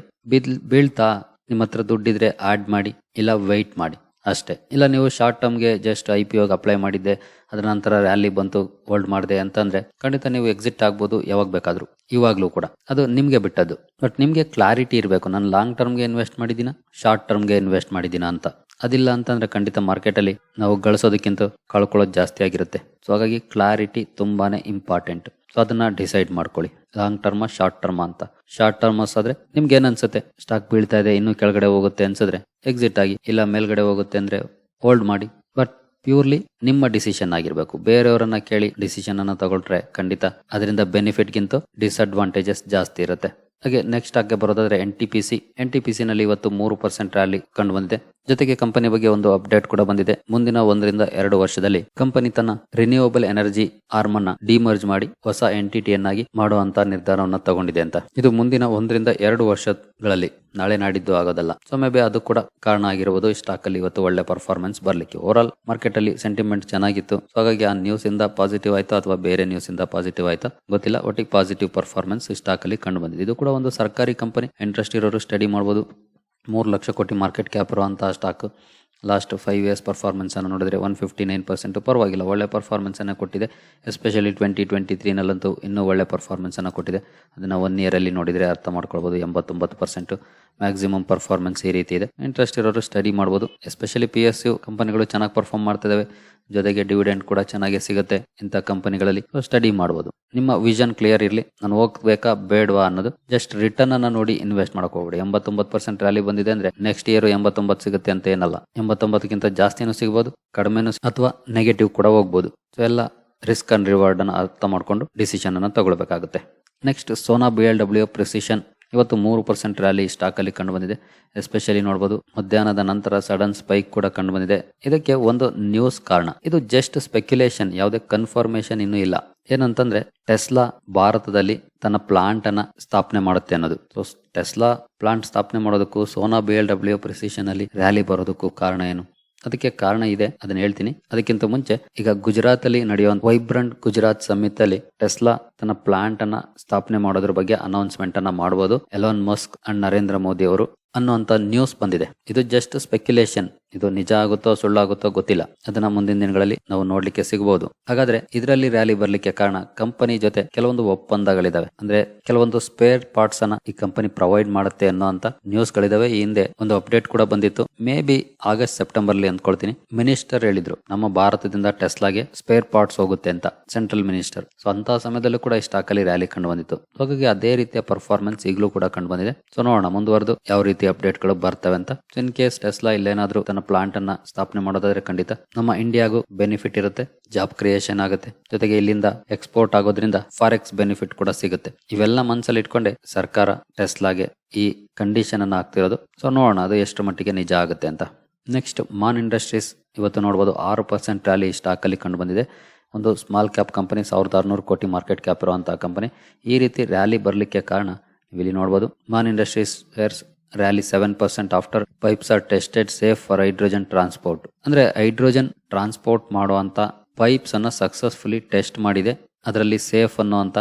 ಬೀಳ್ತಾ ನಿಮ್ಮ ಹತ್ರ ದುಡ್ಡಿದ್ರೆ ಆಡ್ ಮಾಡಿ, ಇಲ್ಲ ವೆಯ್ಟ್ ಮಾಡಿ. ಅಷ್ಟೇ. ಇಲ್ಲ, ನೀವು ಶಾರ್ಟ್ ಟರ್ಮ್ಗೆ ಜಸ್ಟ್ ಐ ಪಿ ಒಗೆ ಅಪ್ಲೈ ಮಾಡಿದ್ದೆ, ಅದರ ನಂತರ ರ್ಯಾಲಿ ಬಂತು ಹೋಲ್ಡ್ ಮಾಡಿದೆ ಅಂತಂದ್ರೆ ಖಂಡಿತ ನೀವು ಎಕ್ಸಿಟ್ ಆಗ್ಬೋದು, ಯಾವಾಗ ಬೇಕಾದರೂ. ಇವಾಗಲೂ ಕೂಡ. ಅದು ನಿಮಗೆ ಬಿಟ್ಟದ್ದು. ಬಟ್ ನಿಮಗೆ ಕ್ಲಾರಿಟಿ ಇರಬೇಕು. ನಾನು ಲಾಂಗ್ ಟರ್ಮ್ಗೆ ಇನ್ವೆಸ್ಟ್ ಮಾಡಿದ್ದೀನಾ ಶಾರ್ಟ್ ಟರ್ಮ್ಗೆ ಇನ್ವೆಸ್ಟ್ ಮಾಡಿದ್ದೀನ ಅಂತ. ಅದಿಲ್ಲ ಅಂತಂದ್ರೆ ಖಂಡಿತ ಮಾರ್ಕೆಟಲ್ಲಿ ನಾವು ಗಳಿಸೋದಕ್ಕಿಂತ ಕಳ್ಕೊಳ್ಳೋದು ಜಾಸ್ತಿ ಆಗಿರುತ್ತೆ. ಸೊ ಹಾಗಾಗಿ ಕ್ಲಾರಿಟಿ ತುಂಬಾನೇ ಇಂಪಾರ್ಟೆಂಟ್ ಸೊ ಅದನ್ನ ಡಿಸೈಡ್ ಮಾಡ್ಕೊಳ್ಳಿ. ಲಾಂಗ್ ಟರ್ಮ ಶಾರ್ಟ್ ಟರ್ಮ್ ಅಂತ. ಶಾರ್ಟ್ ಟರ್ಮಸ್ ಆದ್ರೆ ನಿಮ್ಗೆ ಏನ್ ಅನ್ಸುತ್ತೆ? ಸ್ಟಾಕ್ ಬೀಳ್ತಾ ಇದೆ, ಇನ್ನು ಕೆಳಗಡೆ ಹೋಗುತ್ತೆ ಅನ್ಸಿದ್ರೆ ಎಕ್ಸಿಟ್ ಆಗಿ, ಇಲ್ಲ ಮೇಲ್ಗಡೆ ಹೋಗುತ್ತೆ ಅಂದ್ರೆ ಹೋಲ್ಡ್ ಮಾಡಿ. ಬಟ್ ಪ್ಯೂರ್ಲಿ ನಿಮ್ಮ ಡಿಸಿಷನ್ ಆಗಿರ್ಬೇಕು. ಬೇರೆಯವರನ್ನ ಕೇಳಿ ಡಿಸಿಷನ್ ಅನ್ನ ತಗೊಳ್ರೆ ಖಂಡಿತ ಅದರಿಂದ ಬೆನಿಫಿಟ್ ಗಿಂತ ಡಿಸ್ಅಡ್ವಾಂಟೇಜಸ್ ಜಾಸ್ತಿ ಇರುತ್ತೆ. ಹಾಗೆ ನೆಕ್ಸ್ಟ್ ಆಗಿ ಬರೋದಾದ್ರೆ N T P C N T P C ನಲ್ಲಿ ಇವತ್ತು ಮೂರು ಪರ್ಸೆಂಟ್ ರ್ಯಾಲಿ ಕಂಡು ಬಂದಿದೆ. ಜೊತೆಗೆ ಕಂಪನಿ ಬಗ್ಗೆ ಒಂದು ಅಪ್ಡೇಟ್ ಕೂಡ ಬಂದಿದೆ. ಮುಂದಿನ ಒಂದರಿಂದ ಎರಡು ವರ್ಷದಲ್ಲಿ ಕಂಪನಿ ತನ್ನ ರಿನ್ಯೂವಬಲ್ ಎನರ್ಜಿ ಆರ್ಮ್ ಅನ್ನ ಡಿಮರ್ಜ್ ಮಾಡಿ ಹೊಸ ಎಂಟಿಟಿಯನ್ನಾಗಿ ಮಾಡುವಂತ ನಿರ್ಧಾರವನ್ನ ತಗೊಂಡಿದೆ ಅಂತ. ಇದು ಮುಂದಿನ ಒಂದರಿಂದ ಎರಡು ವರ್ಷಗಳಲ್ಲಿ ನಾಳೆ ನಾಡಿದ್ದು ಆಗೋದಲ್ಲ. ಸೊ ಮೇಬಿ ಅದು ಕೂಡ ಕಾರಣ ಆಗಿರುವುದು ಸ್ಟಾಕ್ ಅಲ್ಲಿ ಇವತ್ತು ಒಳ್ಳೆ ಪರ್ಫಾರ್ಮೆನ್ಸ್ ಬರ್ಲಿಕ್ಕೆ. ಓವರ್ ಆಲ್ ಮಾರ್ಕೆಟ್ ಅಲ್ಲಿ ಸೆಂಟಿಮೆಂಟ್ ಚೆನ್ನಾಗಿತ್ತು. ಸೊ ಹಾಗಾಗಿ ಆ ನ್ಯೂಸ್ ಇಂದ ಪಾಸಿಟಿವ್ ಆಯ್ತಾ ಅಥವಾ ಬೇರೆ ನ್ಯೂಸ್ ಇಂದ ಪಾಸಿಟಿವ್ ಆಯ್ತಾ ಗೊತ್ತಿಲ್ಲ. ಒಟ್ಟಿಗೆ ಪಾಸಿಟಿವ್ ಪರ್ಫಾರ್ಮೆನ್ಸ್ ಸ್ಟಾಕ್ ಅಲ್ಲಿ ಕಂಡು ಬಂದಿದೆ. ಇದು ಕೂಡ ಒಂದು ಸರ್ಕಾರಿ ಕಂಪನಿ ಇಂಟ್ರೆಸ್ಟ್ ಇರೋರು ಸ್ಟಡಿ ಮಾಡಬಹುದು ಮೂರು ಲಕ್ಷ ಕೋಟಿ ಮಾರ್ಕೆಟ್ ಕ್ಯಾಪ್ ಇರುವಂಥ ಸ್ಟಾಕ್ ಲಾಸ್ಟ್ ಫೈವ್ ಇಯರ್ಸ್ ಪರ್ಫಾರ್ಮೆನ್ಸನ್ನು ನೋಡಿದರೆ ಒನ್ ಫಿಫ್ಟಿ ನೈನ್ ಪರ್ಸೆಂಟ್ ಪರವಾಗಿಲ್ಲ. ಒಳ್ಳೆ ಪರ್ಫಾರ್ಮೆನ್ಸನ್ನು ಕೊಟ್ಟಿದೆ. ಎಸ್ಪೆಷಲಿ ಟ್ವೆಂಟಿ ಟ್ವೆಂಟಿ ತ್ರೀನಲ್ಲಂತೂ ಇನ್ನೂ ಒಳ್ಳೆ ಪರ್ಫಾರ್ಮೆನ್ಸನ್ನು ಕೊಟ್ಟಿದೆ. ಅದನ್ನು ಒನ್ ಇಯರಲ್ಲಿ ನೋಡಿದರೆ ಅರ್ಥ ಮಾಡ್ಕೊಳ್ಬೋದು. ಎಂಬತ್ತೊಂಬತ್ತು ಪರ್ಸೆಂಟ್ ಮ್ಯಾಕ್ಸಿಮಮ್ ಪರ್ಫಾರ್ಮೆನ್ಸ್ ಈ ರೀತಿ ಇದೆ. ಇಂಟ್ರೆಸ್ಟ್ ಇರೋರು ಸ್ಟಡಿ ಮಾಡ್ಬೋದು. ಎಸ್ಪೆಷಲಿ ಪಿ ಎಸ್ ಯು ಕಂಪನಿಗಳು ಚೆನ್ನಾಗಿ ಪರ್ಫಾರ್ಮ್ ಮಾಡ್ತಿದ್ದಾವೆ ಜೊತೆಗೆ ಡಿವಿಡೆಂಡ್ ಕೂಡ ಚೆನ್ನಾಗಿ ಸಿಗುತ್ತೆ ಇಂಥ ಕಂಪನಿಗಳಲ್ಲಿ ಸ್ಟಡಿ ಮಾಡ್ಬೋದು. ನಿಮ್ಮ ವಿಷನ್ ಕ್ಲಿಯರ್ ಇರಲಿ. ನಾನು ಹೋಗ್ಬೇಕಾ, ಬೇಡವಾ ಅನ್ನೋದು. ಜಸ್ಟ್ ರಿಟರ್ನ್ ಅನ್ನ ನೋಡಿ ಇನ್ವೆಸ್ಟ್ ಮಾಡಕ್ ಹೋಗ್ಬಿಡಿ. ಎಂಬತ್ತೊಂಬತ್ತು ಪರ್ಸೆಂಟ್ ರ್ಯಾಲಿ ಬಂದಿದೆ ಅಂದ್ರೆ ನೆಕ್ಸ್ಟ್ ಇಯರ್ ಎಂಬತ್ತೊಂಬತ್ತು ಸಿಗುತ್ತೆ ಅಂತ ಏನಲ್ಲ. ಎಂಬತ್ತೊಂಬತ್ತಕ್ಕಿಂತ ಜಾಸ್ತಿನೂ ಸಿಗ್ಬೋದು, ಕಡಿಮೆನೂ ಅಥವಾ ನೆಗೆಟಿವ್ ಕೂಡ ಹೋಗ್ಬೋದು. ಸೊ ಎಲ್ಲ ರಿಸ್ಕ್ ಅಂಡ್ ರಿವಾರ್ಡ್ ಅನ್ನ ಅರ್ಥ ಮಾಡ್ಕೊಂಡು ಡಿಸಿಷನ್ ಅನ್ನ ತಗೊಳ್ಬೇಕಾಗುತ್ತೆ. Next Sona B L W precision ಇವತ್ತು ಮೂರು ಪರ್ಸೆಂಟ್ ರ್ಯಾಲಿ ಸ್ಟಾಕಲ್ಲಿ ಕಂಡುಬಂದಿದೆ. ಕಂಡು ಬಂದಿದೆ ಎಸ್ಪೆಷಲಿ ನೋಡ್ಬೋದು, ಮಧ್ಯಾಹ್ನದ ನಂತರ ಸಡನ್ ಸ್ಪೈಕ್ ಕೂಡ ಕಂಡು ಬಂದಿದೆ ಇದಕ್ಕೆ ಒಂದು ನ್ಯೂಸ್ ಕಾರಣ. ಇದು ಜಸ್ಟ್ ಸ್ಪೆಕ್ಯುಲೇಷನ್ ಯಾವುದೇ ಕನ್ಫರ್ಮೇಶನ್ ಇನ್ನೂ ಇಲ್ಲ. ಏನಂತಂದ್ರೆ ಟೆಸ್ಲಾ ಭಾರತದಲ್ಲಿ ತನ್ನ ಪ್ಲಾಂಟ್ ಅನ್ನ ಸ್ಥಾಪನೆ ಮಾಡುತ್ತೆ ಅನ್ನೋದು. ಸೊ ಟೆಸ್ಲಾ ಪ್ಲಾಂಟ್ ಸ್ಥಾಪನೆ ಮಾಡೋದಕ್ಕೂ Sona B L W precision ಅಲ್ಲಿ ರ್ಯಾಲಿ ಬರೋದಕ್ಕೂ ಕಾರಣ ಏನು? ಅದಕ್ಕೆ ಕಾರಣ ಇದೆ, ಅದನ್ನ ಹೇಳ್ತೀನಿ. ಅದಕ್ಕಿಂತ ಮುಂಚೆ, ಈಗ ಗುಜರಾತ್ ಅಲ್ಲಿ ನಡೆಯುವಂತ ವೈಬ್ರಂಟ್ ಗುಜರಾತ್ ಸಮಿತ್ ಅಲ್ಲಿ ಟೆಸ್ಲಾ ತನ್ನ ಪ್ಲಾಂಟ್ ಅನ್ನ ಸ್ಥಾಪನೆ ಮಾಡೋದ್ರ ಬಗ್ಗೆ ಅನೌನ್ಸ್ಮೆಂಟ್ ಅನ್ನ ಮಾಡಬಹುದು Elon Musk and Narendra Modi ಅವರು ಅನ್ನುವಂತ ನ್ಯೂಸ್ ಬಂದಿದೆ. ಇದು ಜಸ್ಟ್ ಸ್ಪೆಕ್ಯುಲೇಷನ್ ಇದು ನಿಜ ಆಗುತ್ತೋ ಸುಳ್ಳಾಗುತ್ತೋ ಗೊತ್ತಿಲ್ಲ. ಅದನ್ನ ಮುಂದಿನ ದಿನಗಳಲ್ಲಿ ನಾವು ನೋಡ್ಲಿಕ್ಕೆ ಸಿಗಬಹುದು ಹಾಗಾದ್ರೆ ಇದರಲ್ಲಿ ರ್ಯಾಲಿ ಬರ್ಲಿಕ್ಕೆ ಕಾರಣ ಕಂಪನಿ ಜೊತೆ ಕೆಲವೊಂದು ಒಪ್ಪಂದಗಳಿದಾವೆ. ಅಂದ್ರೆ ಕೆಲವೊಂದು ಸ್ಪೇರ್ ಪಾರ್ಟ್ಸ್ ಅನ್ನ ಈ ಕಂಪನಿ ಪ್ರೊವೈಡ್ ಮಾಡುತ್ತೆ ಅನ್ನೋಂತ ನ್ಯೂಸ್ ಗಳಿದಾವೆ. ಈ ಹಿಂದೆ ಒಂದು ಅಪ್ಡೇಟ್ ಕೂಡ ಬಂದಿತ್ತು. ಮೇ ಬಿ ಆಗಸ್ಟ್ ಸೆಪ್ಟೆಂಬರ್ ಅಲ್ಲಿ ಅಂದ್ಕೊಳ್ತೀನಿ. ಮಿನಿಸ್ಟರ್ ಹೇಳಿದ್ರು, ನಮ್ಮ ಭಾರತದಿಂದ ಟೆಸ್ಲಾಗೆ ಸ್ಪೇರ್ ಪಾರ್ಟ್ಸ್ ಹೋಗುತ್ತೆ ಅಂತ ಸೆಂಟ್ರಲ್ ಮಿನಿಸ್ಟರ್ ಸೊ ಅಂತ ಸಮಯದಲ್ಲೂ ಕೂಡ ಈ ಸ್ಟಾಕ್ ಅಲ್ಲಿ ರ್ಯಾಲಿ ಕಂಡು ಬಂದಿತ್ತು. ಹಾಗಾಗಿ ಅದೇ ರೀತಿಯ ಪರ್ಫಾರ್ಮೆನ್ಸ್ ಈಗಲೂ ಕೂಡ ಕಂಡು ಬಂದಿದೆ. ಸೊ ನೋಡೋಣ ಮುಂದುವರೆದು ಯಾವ ರೀತಿ ಅಪ್ಡೇಟ್ಗಳು ಬರ್ತವೆ ಅಂತ. ಇನ್ ಕೇಸ್ ಟೆಸ್ಲಾ ಇಲ್ಲೇನಾದ್ರೂ ತನ್ನ ಪ್ಲಾಂಟ್ ಅನ್ನ ಸ್ಥಾಪನೆ ಮಾಡೋದಾದ್ರೆ ಖಂಡಿತ ನಮ್ಮ ಇಂಡಿಯಾಗೂ ಬೆನಿಫಿಟ್ ಇರುತ್ತೆ ಜಾಬ್ ಕ್ರಿಯೇಷನ್ ಆಗುತ್ತೆ. ಜೊತೆಗೆ ಇಲ್ಲಿಂದ ಎಕ್ಸ್ಪೋರ್ಟ್ ಆಗೋದ್ರಿಂದ ಫಾರೆಕ್ಸ್ ಬೆನಿಫಿಟ್ ಕೂಡ ಸಿಗುತ್ತೆ. ಇವೆಲ್ಲ ಮನಸ್ಸಲ್ಲಿ ಇಟ್ಕೊಂಡೆ ಸರ್ಕಾರ ಟೆಸ್ಲಾಗೆ ಈ ಕಂಡೀಷನ್ ಅನ್ನ ಹಾಕ್ತಿರೋದು. ಸೊ ನೋಡೋಣ ಅದು ಎಷ್ಟು ಮಟ್ಟಿಗೆ ನಿಜ ಆಗುತ್ತೆ ಅಂತ. ನೆಕ್ಸ್ಟ್ ಮಾನ್ ಇಂಡಸ್ಟ್ರೀಸ್ ಇವತ್ತು ನೋಡಬಹುದು ಆರು ಪರ್ಸೆಂಟ್ ರ್ಯಾಲಿ ಸ್ಟಾಕ್ ಅಲ್ಲಿ ಕಂಡು ಬಂದಿದೆ. ಒಂದು ಸ್ಮಾಲ್ ಕ್ಯಾಪ್ ಕಂಪನಿ ಸಾವಿರದ ಆರುನೂರು ಕೋಟಿ ಮಾರ್ಕೆಟ್ ಕ್ಯಾಪ್ ಇರುವಂತಹ ಕಂಪನಿ ಈ ರೀತಿ ರ್ಯಾಲಿ ಬರಲಿಕ್ಕೆ ಕಾರಣ ಇಲ್ಲಿ ನೋಡಬಹುದು Man Industries wares rally seven percent after pipes are tested safe for hydrogen transport ಅಂದ್ರೆ ಹೈಡ್ರೋಜನ್ ಟ್ರಾನ್ಸ್ಪೋರ್ಟ್ ಮಾಡುವಂತ ಪೈಪ್ಸ್ ಅನ್ನ ಸಕ್ಸಸ್ಫುಲಿ ಟೆಸ್ಟ್ ಮಾಡಿದೆ. ಅದರಲ್ಲಿ ಸೇಫ್ ಅನ್ನುವಂಥ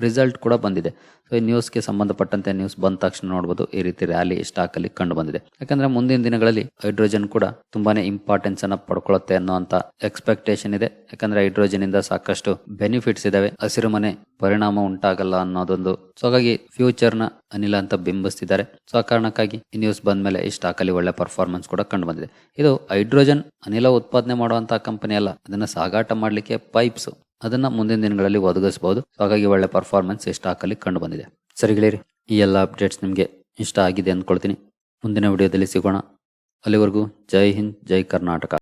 ರಿಸಲ್ಟ್ ಕೂಡ ಬಂದಿದೆ. ಸೊ ಈ ನ್ಯೂಸ್ಗೆ ಸಂಬಂಧಪಟ್ಟಂತೆ ನ್ಯೂಸ್ ಬಂದ ತಕ್ಷಣ ನೋಡಬಹುದು ಈ ರೀತಿ ರ್ಯಾಲಿ ಸ್ಟಾಕ್ ಅಲ್ಲಿ ಕಂಡು ಬಂದಿದೆ. ಯಾಕಂದ್ರೆ ಮುಂದಿನ ದಿನಗಳಲ್ಲಿ ಹೈಡ್ರೋಜನ್ ಕೂಡ ತುಂಬಾನೇ ಇಂಪಾರ್ಟೆನ್ಸ್ ಅನ್ನ ಪಡ್ಕೊಳ್ಳುತ್ತೆ ಅನ್ನೋಂತ ಎಕ್ಸ್ಪೆಕ್ಟೇಷನ್ ಇದೆ. ಯಾಕಂದ್ರೆ ಹೈಡ್ರೋಜನ್ ಇಂದ ಸಾಕಷ್ಟು ಬೆನಿಫಿಟ್ಸ್ ಇದಾವೆ. ಹಸಿರು ಮನೆ ಪರಿಣಾಮ ಉಂಟಾಗಲ್ಲ ಅನ್ನೋದೊಂದು. ಸೊ ಹಾಗಾಗಿ ಫ್ಯೂಚರ್ನ ಅನಿಲ ಅಂತ ಬಿಂಬಿಸ್ತಿದ್ದಾರೆ. ಸೊ ಆ ಕಾರಣಕ್ಕಾಗಿ ಈ ನ್ಯೂಸ್ ಬಂದ ಮೇಲೆ ಈ ಸ್ಟಾಕ್ ಅಲ್ಲಿ ಒಳ್ಳೆ ಪರ್ಫಾರ್ಮೆನ್ಸ್ ಕೂಡ ಕಂಡು ಬಂದಿದೆ. ಇದು ಹೈಡ್ರೋಜನ್ ಅನಿಲ ಉತ್ಪಾದನೆ ಮಾಡುವಂತಹ ಕಂಪನಿ ಅಲ್ಲ. ಅದನ್ನ ಸಾಗಾಟ ಮಾಡಲಿಕ್ಕೆ ಪೈಪ್ಸ್ ಅದನ್ನ ಮುಂದಿನ ದಿನಗಳಲ್ಲಿ ಒದಗಿಸಬಹುದು. ಹಾಗಾಗಿ ಒಳ್ಳೆ ಪರ್ಫಾರ್ಮೆನ್ಸ್ ಈ ಸ್ಟಾಕ್ ಅಲ್ಲಿ ಕಂಡು ಬಂದಿದೆ. ಸರಿ ಗೆಳೆಯರಿ, ಈ ಎಲ್ಲ ಅಪ್ಡೇಟ್ಸ್ ನಿಮಗೆ ಇಷ್ಟ ಆಗಿದೆ ಅಂದ್ಕೊಳ್ತೀನಿ. ಮುಂದಿನ ವಿಡಿಯೋದಲ್ಲಿ ಸಿಗೋಣ. ಅಲ್ಲಿವರೆಗೂ ಜೈ ಹಿಂದ್, ಜೈ ಕರ್ನಾಟಕ.